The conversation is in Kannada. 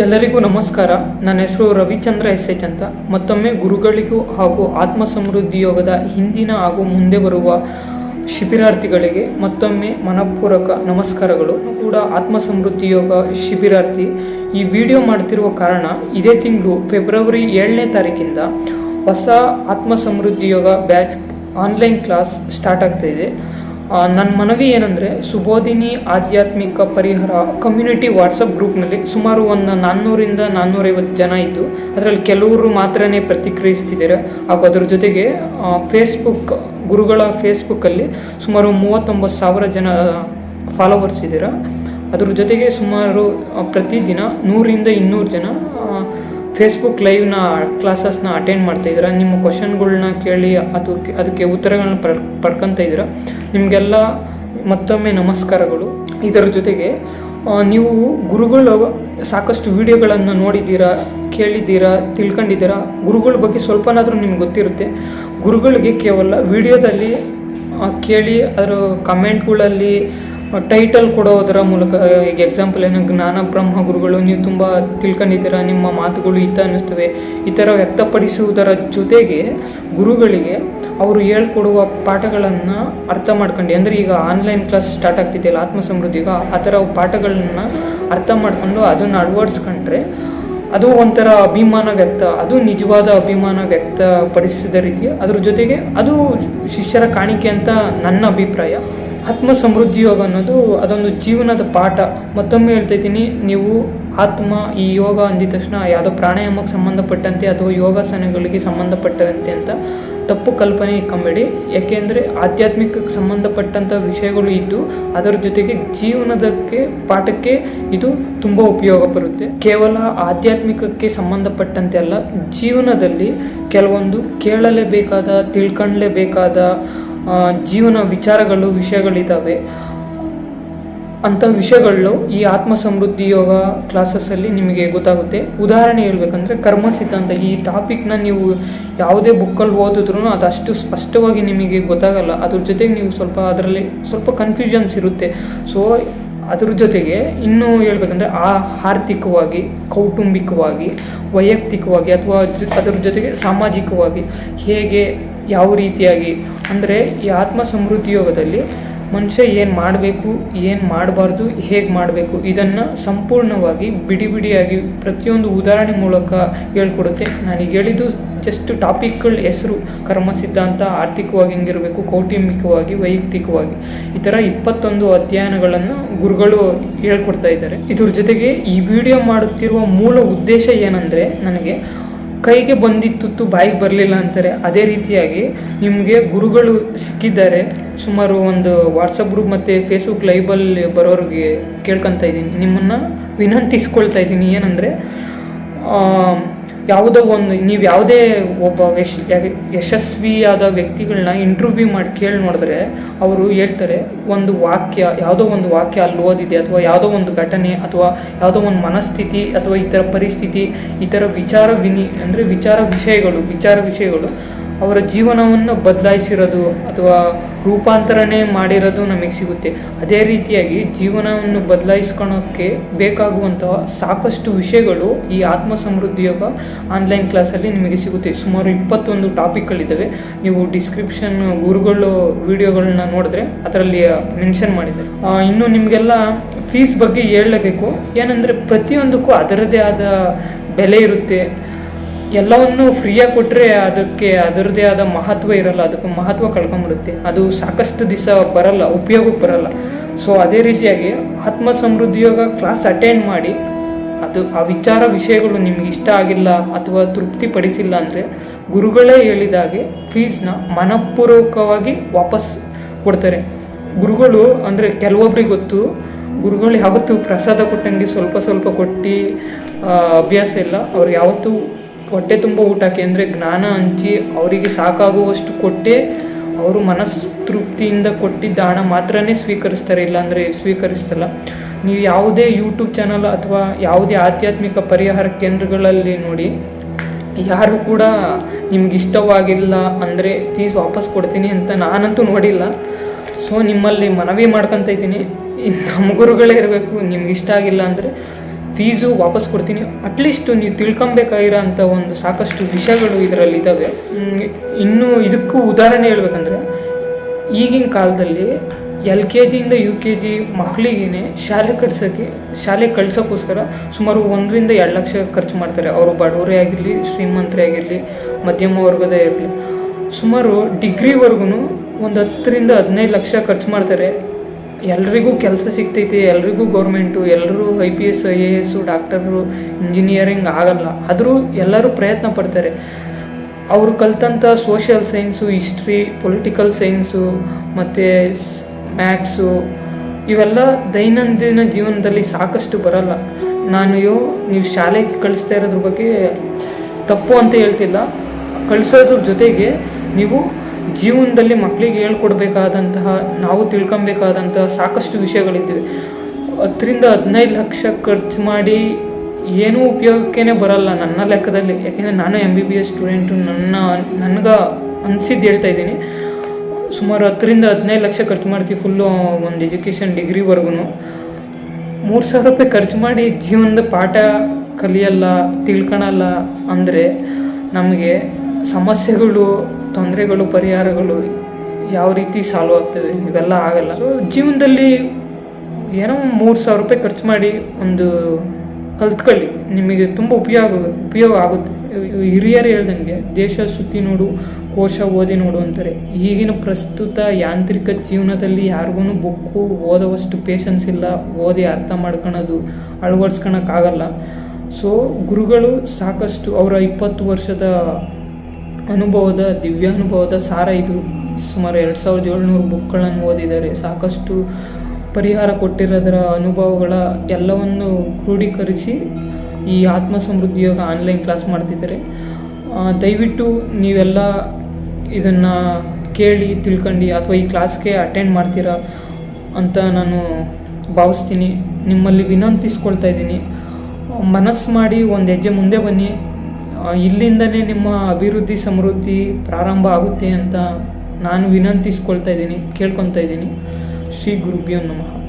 ಎಲ್ಲರಿಗೂ ನಮಸ್ಕಾರ. ನನ್ನ ಹೆಸರು ರವಿಚಂದ್ರ ಎಸ್ ಎಚ್ ಅಂತ. ಮತ್ತೊಮ್ಮೆ ಗುರುಗಳಿಗೂ ಹಾಗೂ ಆತ್ಮ ಸಮೃದ್ಧಿ ಯೋಗದ ಹಿಂದಿನ ಹಾಗೂ ಮುಂದೆ ಬರುವ ಶಿಬಿರಾರ್ಥಿಗಳಿಗೆ ಮತ್ತೊಮ್ಮೆ ಮನಪೂರ್ವಕ ನಮಸ್ಕಾರಗಳು. ಕೂಡ ಆತ್ಮ ಸಮೃದ್ಧಿ ಯೋಗ ಶಿಬಿರಾರ್ಥಿ. ಈ ವಿಡಿಯೋ ಮಾಡ್ತಿರುವ ಕಾರಣ ಇದೇ ತಿಂಗಳು ಫೆಬ್ರವರಿ ಏಳನೇ ತಾರೀಕಿಂದ ಹೊಸ Atma Samruddhi Yoga batch online class start ಆಗ್ತಾಯಿದೆ ನನ್ನ ಮನವಿ ಏನಂದರೆ ಸುಬೋಧಿನಿ ಆಧ್ಯಾತ್ಮಿಕ ಪರಿಹಾರ ಕಮ್ಯುನಿಟಿ ವಾಟ್ಸಪ್ ಗ್ರೂಪ್ನಲ್ಲಿ ಸುಮಾರು ಒಂದು ನಾನ್ನೂರಿಂದ ನಾನ್ನೂರೈವತ್ತು ಜನ ಇದ್ದು, ಅದರಲ್ಲಿ ಕೆಲವರು ಮಾತ್ರನೇ ಪ್ರತಿಕ್ರಿಯಿಸ್ತಿದ್ದಾರೆ. ಹಾಗೂ ಅದರ ಜೊತೆಗೆ ಫೇಸ್ಬುಕ್ ಗುರುಗಳ ಫೇಸ್ಬುಕ್ಕಲ್ಲಿ ಸುಮಾರು ಮೂವತ್ತೊಂಬತ್ತು ಸಾವಿರ ಜನ ಫಾಲೋವರ್ಸ್ ಇದ್ದೀರ. ಅದ್ರ ಜೊತೆಗೆ ಸುಮಾರು ಪ್ರತಿದಿನ ನೂರಿಂದ ಇನ್ನೂರು ಜನ ಫೇಸ್ಬುಕ್ ಲೈವ್ನ ಕ್ಲಾಸಸ್ನ ಅಟೆಂಡ್ ಮಾಡ್ತಾ ಇದ್ದೀರಾ? ನಿಮ್ಮ ಕ್ವಶನ್ಗಳನ್ನ ಕೇಳಿ ಅದಕ್ಕೆ ಅದಕ್ಕೆ ಉತ್ತರಗಳನ್ನ ಪಡ್ ಪಡ್ಕೊತ ಇದ್ದೀರಾ? ನಿಮಗೆಲ್ಲ ಮತ್ತೊಮ್ಮೆ ನಮಸ್ಕಾರಗಳು. ಇದರ ಜೊತೆಗೆ ನೀವು ಗುರುಗಳು ಸಾಕಷ್ಟು ವಿಡಿಯೋಗಳನ್ನು ನೋಡಿದ್ದೀರಾ, ಕೇಳಿದ್ದೀರಾ, ತಿಳ್ಕೊಂಡಿದ್ದೀರಾ? ಗುರುಗಳ ಬಗ್ಗೆ ಸ್ವಲ್ಪನಾದರೂ ನಿಮ್ಗೆ ಗೊತ್ತಿರುತ್ತೆ. ಗುರುಗಳಿಗೆ ಕೇವಲ ವಿಡಿಯೋದಲ್ಲಿ ಕೇಳಿ, ಅದರ ಕಮೆಂಟ್ಗಳಲ್ಲಿ ಟೈಟಲ್ ಕೊಡೋದರ ಮೂಲಕ ಈಗ ಎಕ್ಸಾಂಪಲ್ ಏನು ಜ್ಞಾನ ಬ್ರಹ್ಮ ಗುರುಗಳು, ನೀವು ತುಂಬ ತಿಳ್ಕೊಂಡಿದ್ದೀರಾ, ನಿಮ್ಮ ಮಾತುಗಳು ಹಿತ ಅನ್ನಿಸ್ತವೆ. ಈ ಥರ ವ್ಯಕ್ತಪಡಿಸುವುದರ ಜೊತೆಗೆ ಗುರುಗಳಿಗೆ ಅವರು ಹೇಳ್ಕೊಡುವ ಪಾಠಗಳನ್ನು ಅರ್ಥ ಮಾಡ್ಕೊಂಡು. ಅಂದರೆ ಈಗ ಆನ್ಲೈನ್ ಕ್ಲಾಸ್ ಸ್ಟಾರ್ಟ್ ಆಗ್ತಿದೆಯಲ್ಲ ಆತ್ಮ ಸಮೃದ್ಧಿಗ ಆ ಥರ ಪಾಠಗಳನ್ನು ಅರ್ಥ ಮಾಡಿಕೊಂಡು ಅದನ್ನು ಅಳವಡಿಸ್ಕೊಂಡ್ರೆ ಅದು ಒಂಥರ ಅಭಿಮಾನ ವ್ಯಕ್ತ, ಅದು ನಿಜವಾದ ಅಭಿಮಾನ ವ್ಯಕ್ತಪಡಿಸಿದ ರೀತಿ, ಅದ್ರ ಜೊತೆಗೆ ಅದು ಶಿಷ್ಯರ ಕಾಣಿಕೆ ಅಂತ ನನ್ನ ಅಭಿಪ್ರಾಯ. ಆತ್ಮ ಸಮೃದ್ಧಿ ಯೋಗ ಅನ್ನೋದು ಅದೊಂದು ಜೀವನದ ಪಾಠ. ಮತ್ತೊಮ್ಮೆ ಹೇಳ್ತಾ ಇದ್ದೀನಿ ನೀವು ಆತ್ಮ ಈ ಯೋಗ ಅಂದಿದ ತಕ್ಷಣ ಯಾವುದೋ ಪ್ರಾಣಾಯಾಮಕ್ಕೆ ಸಂಬಂಧಪಟ್ಟಂತೆ ಅಥವಾ ಯೋಗಾಸನಗಳಿಗೆ ಸಂಬಂಧಪಟ್ಟಂತೆ ಅಂತ ತಪ್ಪು ಕಲ್ಪನೆ ಇಕ್ಕಂಬೇಡಿ ಯಾಕೆಂದರೆ ಆಧ್ಯಾತ್ಮಿಕಕ್ಕೆ ಸಂಬಂಧಪಟ್ಟಂಥ ವಿಷಯಗಳು ಇದ್ದು ಅದರ ಜೊತೆಗೆ ಜೀವನದಕ್ಕೆ ಪಾಠಕ್ಕೆ ಇದು ತುಂಬ ಉಪಯೋಗ ಬರುತ್ತೆ. ಕೇವಲ ಆಧ್ಯಾತ್ಮಿಕಕ್ಕೆ ಸಂಬಂಧಪಟ್ಟಂತೆ ಅಲ್ಲ ಜೀವನದಲ್ಲಿ ಕೆಲವೊಂದು ಕೇಳಲೇಬೇಕಾದ ತಿಳ್ಕೊಳ್ಳೇಬೇಕಾದ ಆ, ಜೀವನ ವಿಚಾರಗಳು ವಿಷಯಗಳಿದ್ದಾವೆ ಅಂಥ ವಿಷಯಗಳು ಈ ಆತ್ಮ ಸಮೃದ್ಧಿ ಯೋಗ ಕ್ಲಾಸಸ್ಸಲ್ಲಿ ನಿಮಗೆ ಗೊತ್ತಾಗುತ್ತೆ. ಉದಾಹರಣೆ ಹೇಳ್ಬೇಕಂದ್ರೆ ಕರ್ಮ ಸಿದ್ಧಾಂತ. ಈ ಟಾಪಿಕ್ನ ನೀವು ಯಾವುದೇ ಬುಕ್ಕಲ್ಲಿ ಓದಿದ್ರು ಅದು ಅಷ್ಟು ಸ್ಪಷ್ಟವಾಗಿ ನಿಮಗೆ ಗೊತ್ತಾಗಲ್ಲ. ಅದ್ರ ಜೊತೆಗೆ ನೀವು ಸ್ವಲ್ಪ ಅದರಲ್ಲಿ ಸ್ವಲ್ಪ ಕನ್ಫ್ಯೂಷನ್ಸ್ ಇರುತ್ತೆ. ಸೊ ಅದ್ರ ಜೊತೆಗೆ ಇನ್ನೂ ಹೇಳ್ಬೇಕಂದ್ರೆ ಆ ಆರ್ಥಿಕವಾಗಿ, ಕೌಟುಂಬಿಕವಾಗಿ, ವೈಯಕ್ತಿಕವಾಗಿ ಅಥವಾ ಅದರ ಜೊತೆಗೆ ಸಾಮಾಜಿಕವಾಗಿ ಹೇಗೆ ಯಾವ ರೀತಿಯಾಗಿ, ಅಂದರೆ ಈ ಆತ್ಮ ಸಮೃದ್ಧಿ ಯೋಗದಲ್ಲಿ ಮನುಷ್ಯ ಏನು ಮಾಡಬೇಕು, ಏನು ಮಾಡಬಾರ್ದು, ಹೇಗೆ ಮಾಡಬೇಕು, ಇದನ್ನು ಸಂಪೂರ್ಣವಾಗಿ ಬಿಡಿ ಬಿಡಿಯಾಗಿ ಪ್ರತಿಯೊಂದು ಉದಾಹರಣೆ ಮೂಲಕ ಹೇಳ್ಕೊಡುತ್ತೆ. ನಾನೀಗ ಹೇಳಿದ್ದು ಜಸ್ಟ್ ಟಾಪಿಕ್ಗಳ ಹೆಸರು ಕರ್ಮ ಸಿದ್ಧಾಂತ ಆರ್ಥಿಕವಾಗಿ ಹೆಂಗಿರಬೇಕು, ಕೌಟುಂಬಿಕವಾಗಿ, ವೈಯಕ್ತಿಕವಾಗಿ. ಈ ಥರ ಇಪ್ಪತ್ತೊಂದು ಅಧ್ಯಯನಗಳನ್ನು ಗುರುಗಳು ಹೇಳ್ಕೊಡ್ತಾ ಇದ್ದಾರೆ. ಇದ್ರ ಜೊತೆಗೆ ಈ ವಿಡಿಯೋ ಮಾಡುತ್ತಿರುವ ಮೂಲ ಉದ್ದೇಶ ಏನಂದರೆ, ನನಗೆ ಕೈಗೆ ಬಂದಿತ್ತು ಬಾಯಿಗೆ ಬರಲಿಲ್ಲ ಅಂತಾರೆ. ಅದೇ ರೀತಿಯಾಗಿ ನಿಮಗೆ ಗುರುಗಳು ಸಿಕ್ಕಿದ್ದಾರೆ. ಸುಮಾರು ಒಂದು ವಾಟ್ಸಪ್ ಗ್ರೂಪ್ ಮತ್ತು ಫೇಸ್ಬುಕ್ ಲೈವಲ್ಲಿ ಬರೋರಿಗೆ ಕೇಳ್ಕೊತಾ ಇದ್ದೀನಿ. ನಿಮ್ಮನ್ನು ವಿನಂತಿಸ್ಕೊಳ್ತಾ ಇದ್ದೀನಿ. ಏನಂದರೆ ಯಾವುದೋ ಒಂದು, ನೀವು ಯಾವುದೇ ಒಬ್ಬ ಯಶ್ ಯಶಸ್ವಿಯಾದ ವ್ಯಕ್ತಿಗಳನ್ನ ಇಂಟರ್ವ್ಯೂ ಮಾಡಿ ಕೇಳಿ ನೋಡಿದ್ರೆ ಅವರು ಹೇಳ್ತಾರೆ, ಒಂದು ವಾಕ್ಯ, ಯಾವುದೋ ಒಂದು ವಾಕ್ಯ ಅಲ್ಲಿ ಓದಿದೆ ಅಥವಾ ಯಾವುದೋ ಒಂದು ಘಟನೆ ಅಥವಾ ಯಾವುದೋ ಒಂದು ಮನಸ್ಥಿತಿ ಅಥವಾ ಈ ಪರಿಸ್ಥಿತಿ ಈ ಥರ ವಿಚಾರ ವಿನಿ, ಅಂದರೆ ವಿಚಾರ ವಿಷಯಗಳು ವಿಚಾರ ವಿಷಯಗಳು ಅವರ ಜೀವನವನ್ನು ಬದಲಾಯಿಸಿರೋದು ಅಥವಾ ರೂಪಾಂತರಣೆ ಮಾಡಿರೋದು ನಮಗೆ ಸಿಗುತ್ತೆ. ಅದೇ ರೀತಿಯಾಗಿ ಜೀವನವನ್ನು ಬದಲಾಯಿಸ್ಕೊಳೋಕ್ಕೆ ಬೇಕಾಗುವಂತಹ ಸಾಕಷ್ಟು ವಿಷಯಗಳು ಈ ಆತ್ಮ ಸಮೃದ್ಧಿ ಯೋಗ ಆನ್ಲೈನ್ ಕ್ಲಾಸಲ್ಲಿ ನಿಮಗೆ ಸಿಗುತ್ತೆ. ಸುಮಾರು ಇಪ್ಪತ್ತೊಂದು ಟಾಪಿಕ್ಗಳಿದ್ದಾವೆ. ನೀವು ಡಿಸ್ಕ್ರಿಪ್ಷನ್ ಗುರುಗಳು ವಿಡಿಯೋಗಳನ್ನ ನೋಡಿದ್ರೆ ಅದರಲ್ಲಿ ಮೆನ್ಷನ್ ಮಾಡಿದ್ದಾರೆ. ಇನ್ನು ನಿಮಗೆಲ್ಲ ಫೀಸ್ ಬಗ್ಗೆ ಹೇಳಲೇಬೇಕು. ಏನಂದರೆ ಪ್ರತಿಯೊಂದಕ್ಕೂ ಅದರದೇ ಆದ ಬೆಲೆ ಇರುತ್ತೆ. ಎಲ್ಲವನ್ನು ಫ್ರೀಯಾಗಿ ಕೊಟ್ಟರೆ ಅದಕ್ಕೆ ಅದರದೇ ಆದ ಮಹತ್ವ ಇರಲ್ಲ, ಅದಕ್ಕೆ ಮಹತ್ವ ಕಳ್ಕೊಂಡ್ಬಿಡುತ್ತೆ ಅದು ಸಾಕಷ್ಟು ದಿವಸ ಬರಲ್ಲ, ಉಪಯೋಗಕ್ಕೆ ಬರಲ್ಲ. ಸೊ ಅದೇ ರೀತಿಯಾಗಿ ಆತ್ಮ ಸಮೃದ್ಧಿ ಯೋಗ ಕ್ಲಾಸ್ ಅಟೆಂಡ್ ಮಾಡಿ, ಅದು ಆ ವಿಚಾರ ವಿಷಯಗಳು ನಿಮ್ಗೆ ಇಷ್ಟ ಆಗಿಲ್ಲ ಅಥವಾ ತೃಪ್ತಿ ಪಡಿಸಿಲ್ಲ ಅಂದರೆ ಗುರುಗಳೇ ಹೇಳಿದಾಗೆ ಫೀಸ್ನ ಮನಪೂರ್ವಕವಾಗಿ ವಾಪಸ್ ಕೊಡ್ತಾರೆ. ಗುರುಗಳು ಅಂದರೆ ಕೆಲವೊಬ್ರಿಗೆ ಗೊತ್ತು, ಗುರುಗಳು ಯಾವತ್ತೂ ಪ್ರಸಾದ ಕೊಟ್ಟಂಗೆ ಸ್ವಲ್ಪ ಸ್ವಲ್ಪ ಕೊಟ್ಟು ಅಭ್ಯಾಸ ಇಲ್ಲ. ಅವ್ರು ಯಾವತ್ತೂ ಹೊಟ್ಟೆ ತುಂಬ ಊಟಕ್ಕೆ ಅಂದರೆ ಜ್ಞಾನ ಹಂಚಿ ಅವರಿಗೆ ಸಾಕಾಗುವಷ್ಟು ಕೊಟ್ಟೆ ಅವರು ಮನಸ್ತೃಪ್ತಿಯಿಂದ ಕೊಟ್ಟಿದ್ದ ಹಣ ಮಾತ್ರನೇ ಸ್ವೀಕರಿಸ್ತಾರೆ, ಇಲ್ಲಾಂದರೆ ಸ್ವೀಕರಿಸ್ತಲ್ಲ. ನೀವು ಯಾವುದೇ ಯೂಟ್ಯೂಬ್ ಚಾನಲ್ ಅಥವಾ ಯಾವುದೇ ಆಧ್ಯಾತ್ಮಿಕ ಪರಿಹಾರ ಕೇಂದ್ರಗಳಲ್ಲಿ ನೋಡಿ, ಯಾರು ಕೂಡ ನಿಮ್ಗೆ ಇಷ್ಟವಾಗಿಲ್ಲ ಅಂದರೆ ಫೀಸ್ ವಾಪಸ್ ಕೊಡ್ತೀನಿ ಅಂತ ನಾನಂತೂ ನೋಡಿಲ್ಲ. ಸೊ ನಿಮ್ಮಲ್ಲಿ ಮನವಿ ಮಾಡ್ಕೊತ ಇದ್ದೀನಿ. ನಮ್ಮ ಗುರುಗಳೇ ಇರಬೇಕು, ನಿಮ್ಗೆ ಇಷ್ಟ ಆಗಿಲ್ಲ ಅಂದರೆ ಫೀಸು ವಾಪಸ್ ಕೊಡ್ತೀನಿ. ಅಟ್ಲೀಸ್ಟ್ ನೀವು ತಿಳ್ಕೊಬೇಕಾಗಿರೋ ಅಂಥ ಒಂದು ಸಾಕಷ್ಟು ವಿಷಯಗಳು ಇದರಲ್ಲಿ ಇದ್ದಾವೆ ಇನ್ನೂ ಇದಕ್ಕೂ ಉದಾಹರಣೆ ಹೇಳ್ಬೇಕಂದ್ರೆ, ಈಗಿನ ಕಾಲದಲ್ಲಿ ಎಲ್ ಕೆ ಜಿಯಿಂದ ಯು ಕೆ ಜಿ ಮಕ್ಕಳಿಗೇನೆ ಶಾಲೆ ಕಳ್ಸೋಕ್ಕೆ ಶಾಲೆ ಕಳ್ಸೋಕ್ಕೋಸ್ಕರ ಸುಮಾರು ಒಂದರಿಂದ ಎರಡು ಲಕ್ಷ ಖರ್ಚು ಮಾಡ್ತಾರೆ. ಅವರು ಬಡವರೇ ಆಗಿರಲಿ, ಶ್ರೀಮಂತರೇ ಆಗಿರಲಿ, ಮಧ್ಯಮ ವರ್ಗದ ಇರಲಿ. ಸುಮಾರು ಡಿಗ್ರಿವರೆಗೂ ಒಂದು ಹತ್ತರಿಂದ ಹದಿನೈದು ಲಕ್ಷ ಖರ್ಚು ಮಾಡ್ತಾರೆ. ಎಲ್ರಿಗೂ ಕೆಲಸ ಸಿಗ್ತೈತಿ, ಎಲ್ರಿಗೂ ಗೌರ್ಮೆಂಟು ಎಲ್ಲರೂ I P S I A S doctor engineering ಆಗಲ್ಲ. ಆದರೂ ಎಲ್ಲರೂ ಪ್ರಯತ್ನ ಪಡ್ತಾರೆ. ಅವರು ಕಲ್ತಂಥ social science history political science ಮತ್ತು ಮ್ಯಾಥ್ಸು ಇವೆಲ್ಲ ದೈನಂದಿನ ಜೀವನದಲ್ಲಿ ಸಾಕಷ್ಟು ಬರಲ್ಲ. ನಾನು ನೀವು ಶಾಲೆಗೆ ಕಳಿಸ್ತಾ ಇರೋದ್ರ ಬಗ್ಗೆ ತಪ್ಪು ಅಂತ ಹೇಳ್ತಿಲ್ಲ. ಕಳಿಸೋದ್ರ ಜೊತೆಗೆ ನೀವು ಜೀವನದಲ್ಲಿ ಮಕ್ಕಳಿಗೆ ಹೇಳ್ಕೊಡ್ಬೇಕಾದಂತಹ, ನಾವು ತಿಳ್ಕೊಬೇಕಾದಂತಹ ಸಾಕಷ್ಟು ವಿಷಯಗಳಿದ್ದಾವೆ. ಹತ್ತರಿಂದ ಹದಿನೈದು ಲಕ್ಷ ಖರ್ಚು ಮಾಡಿ ಏನೂ ಉಪಯೋಗಕ್ಕೇ ಬರಲ್ಲ ನನ್ನ ಲೆಕ್ಕದಲ್ಲಿ. ಯಾಕೆಂದರೆ ನಾನು M B B S student ನನ್ನ, ನನಗೆ ಅನಿಸಿದ್ದು ಹೇಳ್ತಾ ಇದ್ದೀನಿ. ಸುಮಾರು ಹತ್ತರಿಂದ ಹದಿನೈದು ಲಕ್ಷ ಖರ್ಚು ಮಾಡ್ತೀವಿ ಫುಲ್ಲು ಒಂದು ಎಜುಕೇಷನ್ ಡಿಗ್ರಿವರೆಗೂ ಮೂರು ಸಾವಿರ ರೂಪಾಯಿ ಖರ್ಚು ಮಾಡಿ ಜೀವನದ ಪಾಠ ಕಲಿಯಲ್ಲ ತಿಳ್ಕೊಳಲ್ಲ ಅಂದರೆ ನಮಗೆ ಸಮಸ್ಯೆಗಳು ತೊಂದರೆಗಳು, ಪರಿಹಾರಗಳು ಯಾವ ರೀತಿ ಸಾಲ್ವ್ ಆಗ್ತದೆ? ಇವೆಲ್ಲ ಆಗಲ್ಲ. ಸೊ ಜೀವನದಲ್ಲಿ ಏನೋ ಮೂರು ಸಾವಿರ ರೂಪಾಯಿ ಖರ್ಚು ಮಾಡಿ ಒಂದು ಕಲ್ತ್ಕೊಳ್ಳಿ. ನಿಮಗೆ ತುಂಬ ಉಪಯೋಗ ಉಪಯೋಗ ಆಗುತ್ತೆ. ಹಿರಿಯರು ಹೇಳ್ದಂಗೆ, ದೇಶ ಸುತ್ತಿ ನೋಡು, ಕೋಶ ಓದಿ ನೋಡು ಅಂತಾರೆ. ಈಗಿನ ಪ್ರಸ್ತುತ ಯಾಂತ್ರಿಕ ಜೀವನದಲ್ಲಿ ಯಾರಿಗೂ ಬುಕ್ಕು ಓದೋವಷ್ಟು ಪೇಷನ್ಸ್ ಇಲ್ಲ. ಓದಿ ಅರ್ಥ ಮಾಡ್ಕೊಳೋದು ಅಳವಡಿಸ್ಕೊಳಕ್ಕಾಗಲ್ಲ. ಸೊ ಗುರುಗಳು ಸಾಕಷ್ಟು ಅವರ ಇಪ್ಪತ್ತು ವರ್ಷದ ಅನುಭವದ, ದಿವ್ಯಾನುಭವದ ಸಾರ ಇದು. ಸುಮಾರು ಎರಡು ಸಾವಿರದ ಏಳ್ನೂರು ಬುಕ್ಗಳನ್ನು ಓದಿದ್ದಾರೆ ಸಾಕಷ್ಟು ಪರಿಹಾರ ಕೊಟ್ಟಿರೋದರ ಅನುಭವಗಳ ಎಲ್ಲವನ್ನು ಕ್ರೋಢೀಕರಿಸಿ ಈ ಆತ್ಮ ಸಮೃದ್ಧಿ ಯೋಗ ಆನ್ಲೈನ್ ಕ್ಲಾಸ್ ಮಾಡ್ತಿದ್ದಾರೆ. ದಯವಿಟ್ಟು ನೀವೆಲ್ಲ ಇದನ್ನು ಕೇಳಿ, ತಿಳ್ಕೊಂಡು ಅಥವಾ ಈ ಕ್ಲಾಸ್ಗೆ ಅಟೆಂಡ್ ಮಾಡ್ತೀರಾ ಅಂತ ನಾನು ಭಾವಿಸ್ತೀನಿ. ನಿಮ್ಮಲ್ಲಿ ವಿನಂತಿಸ್ಕೊಳ್ತಾ ಇದ್ದೀನಿ. ಮನಸ್ಸು ಮಾಡಿ ಒಂದು ಹೆಜ್ಜೆ ಮುಂದೆ ಬನ್ನಿ. ಆ, ಇಲ್ಲಿಂದನೇ ನಿಮ್ಮ ಅಭಿವೃದ್ಧಿ ಸಮೃದ್ಧಿ ಪ್ರಾರಂಭ ಆಗುತ್ತೆ ಅಂತ ನಾನು ವಿನಂತಿಸ್ಕೊಳ್ತಾ ಇದ್ದೀನಿ ಕೇಳ್ಕೊತಾ ಇದ್ದೀನಿ. ಶ್ರೀ ಗುರುಭ್ಯೋ ನಮಃ.